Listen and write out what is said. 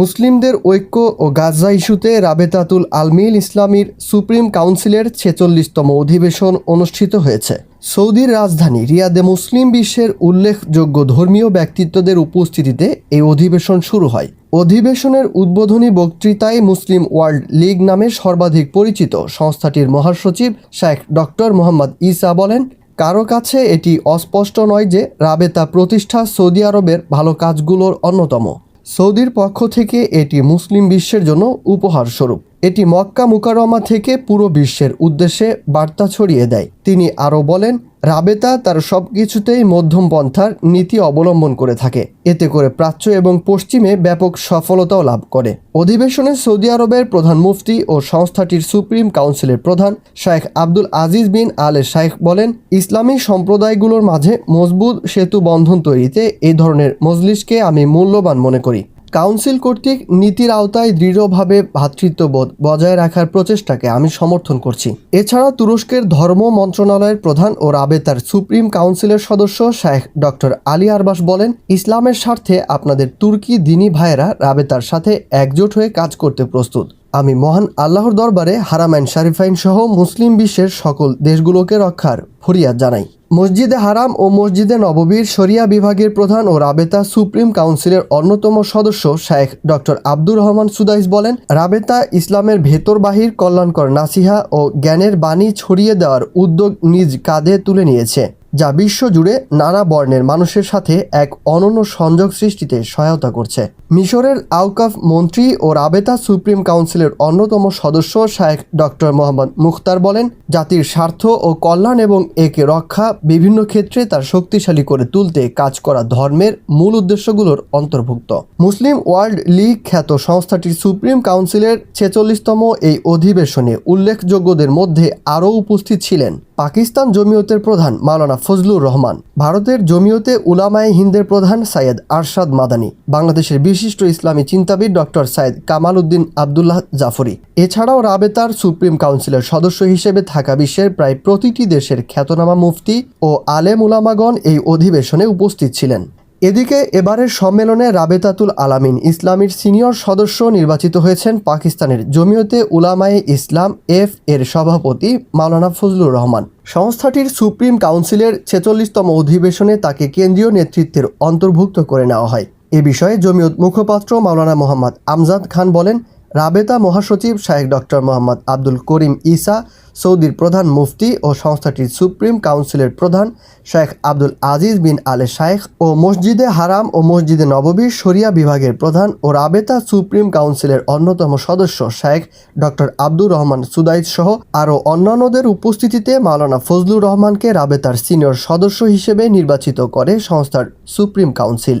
মুসলিমদের ঐক্য ও গাজা ইস্যুতে রাবেতাতুল আলমিল ইসলামীর সুপ্রিম কাউন্সিলের ছেচল্লিশতম অধিবেশন অনুষ্ঠিত হয়েছে। সৌদির রাজধানী রিয়াদে মুসলিম বিশ্বের উল্লেখযোগ্য ধর্মীয় ব্যক্তিত্বদের উপস্থিতিতে এই অধিবেশন শুরু হয়। অধিবেশনের উদ্বোধনী বক্তৃতায় মুসলিম ওয়ার্ল্ড লীগ নামে সর্বাধিক পরিচিত সংস্থাটির মহাসচিব শেখ ডক্টর মোহাম্মদ ইসা বলেন, কারও কাছে এটি অস্পষ্ট নয় যে রাবেতা প্রতিষ্ঠা সৌদি আরবের ভালো কাজগুলোর অন্যতম। সৌদির পক্ষ থেকে এটি মুসলিম বিশ্বের জন্য উপহার স্বরূপ এটি মক্কা মুকাররমা থেকে পুরো বিশ্বের উদ্দেশ্যে বার্তা ছড়িয়ে দেয়। তিনি আরও বলেন, রাবেতা তার সব কিছুতেই মধ্যম পন্থার নীতি অবলম্বন করে থাকে। এতে করে প্রাচ্য এবং পশ্চিমে ব্যাপক সফলতাও লাভ করে। অধিবেশনে সৌদি আরবের প্রধান মুফতি ও সংস্থাটির সুপ্রিম কাউন্সিলের প্রধান শায়েখ আব্দুল আজিজ বিন আলে শাইখ বলেন, ইসলামী সম্প্রদায়গুলোর মাঝে মজবুত সেতু বন্ধন তৈরিতে এই ধরনের মজলিসকে আমি মূল্যবান মনে করি। কাউন্সিল কর্তৃক নীতির আওতায় দৃঢ়ভাবে ভ্রাতৃত্ববোধ বজায় রাখার প্রচেষ্টাকে আমি সমর্থন করছি। এছাড়া তুরস্কের ধর্ম মন্ত্রণালয়ের প্রধান ও রাবেতার সুপ্রিম কাউন্সিলের সদস্য শায়েখ ডক্টর আলী আরবাস বলেন, ইসলামের স্বার্থে আপনাদের তুর্কি দিনী ভাইয়েরা রাবেতার সাথে একজোট হয়ে কাজ করতে প্রস্তুত। আমি মহান আল্লাহর দরবারে হারামাইন শারিফাইন সহ মুসলিম বিশ্বের সকল দেশগুলোকে রক্ষার ফরিয়াদ জানাই। মসজিদে হারাম ও মসজিদে নববীর শরিয়া বিভাগের প্রধান ও রাবেতা সুপ্রিম কাউন্সিলের অন্যতম সদস্য শায়েখ ডক্টর আব্দুর রহমান সুদাইস বলেন, রাবেতা ইসলামের ভেতর বাহির কল্যাণকর নাসিহা ও জ্ঞানের বাণী ছড়িয়ে দেওয়ার উদ্যোগ নিজ কাঁধে তুলে নিয়েছে। যা বিশ্বজুড়ে নানা বর্ণের মানুষের সাথে এক অনন্য সংযোগ সৃষ্টিতে সহায়তা করছে। মিশরের আউকাফ মন্ত্রী ও রাবেতা সুপ্রিম কাউন্সিলের অন্যতম সদস্য শায়েখ ডক্টর মোহাম্মদ মুখতার বলেন, জাতির স্বার্থ ও কল্যাণ এবং একে রক্ষা বিভিন্ন ক্ষেত্রে তার শক্তিশালী করে তুলতে কাজ করা ধর্মের মূল উদ্দেশ্যগুলোর অন্তর্ভুক্ত। মুসলিম ওয়ার্ল্ড লীগ খ্যাত সংস্থাটির সুপ্রিম কাউন্সিলের ছেচল্লিশতম এই অধিবেশনে উল্লেখযোগ্যদের মধ্যে আরও উপস্থিত ছিলেন। পাকিস্তান জমিয়তের প্রধান মাওলানা ফজলুর রহমান, ভারতের জমিয়তে উলামায় হিন্দের প্রধান সাইয়েদ আরশাদ মাদানী, বাংলাদেশের বিশিষ্ট ইসলামী চিন্তাবিদ ডক্টর সাইদ কামাল উদ্দিন আবদুল্লাহ জাফরি। এছাড়াও রাবেতার সুপ্রিম কাউন্সিলের সদস্য হিসেবে থাকা বিশ্বের প্রায় প্রতিটি দেশের খ্যাতনামা মুফতি ও আলেম উলামাগণ এই অধিবেশনে উপস্থিত ছিলেন। এদিকে এবারের সম্মেলনে রাবেতাতুল আলামিন ইসলামীর সিনিয়র সদস্য নির্বাচিত হয়েছেন পাকিস্তানের জমিয়তে উলামায়ে ইসলাম এফ এর সভাপতি মাওলানা ফজলুর রহমান। সংস্থাটির সুপ্রিম কাউন্সিলের ছেচল্লিশতম অধিবেশনে তাকে কেন্দ্রীয় নেতৃত্বের অন্তর্ভুক্ত করে নেওয়া হয়। এ বিষয়ে জমিয়ত মুখপাত্র মাওলানা মোহাম্মদ আমজাদ খান বলেন রাবেতা মহাসচিব শাহেখ doctor Mohammad Abdul Karim Issa সৌদির প্রধান মুফতি ও সংস্থাটির সুপ্রিম কাউন্সিলের প্রধান শেখ আব্দুল আজিজ বিন আলে শায়েখ ও মসজিদে হারাম ও মসজিদে নববীর শরিয়া বিভাগের প্রধান ও রাবেতা সুপ্রিম কাউন্সিলের অন্যতম সদস্য শেখ ডক্টর আব্দুর রহমান সুদাইদ সহ আরও অন্যান্যদের উপস্থিতিতে মাওলানা ফজলুর রহমানকে রাবেতার সিনিয়র সদস্য হিসেবে নির্বাচিত করে সংস্থার সুপ্রিম কাউন্সিল।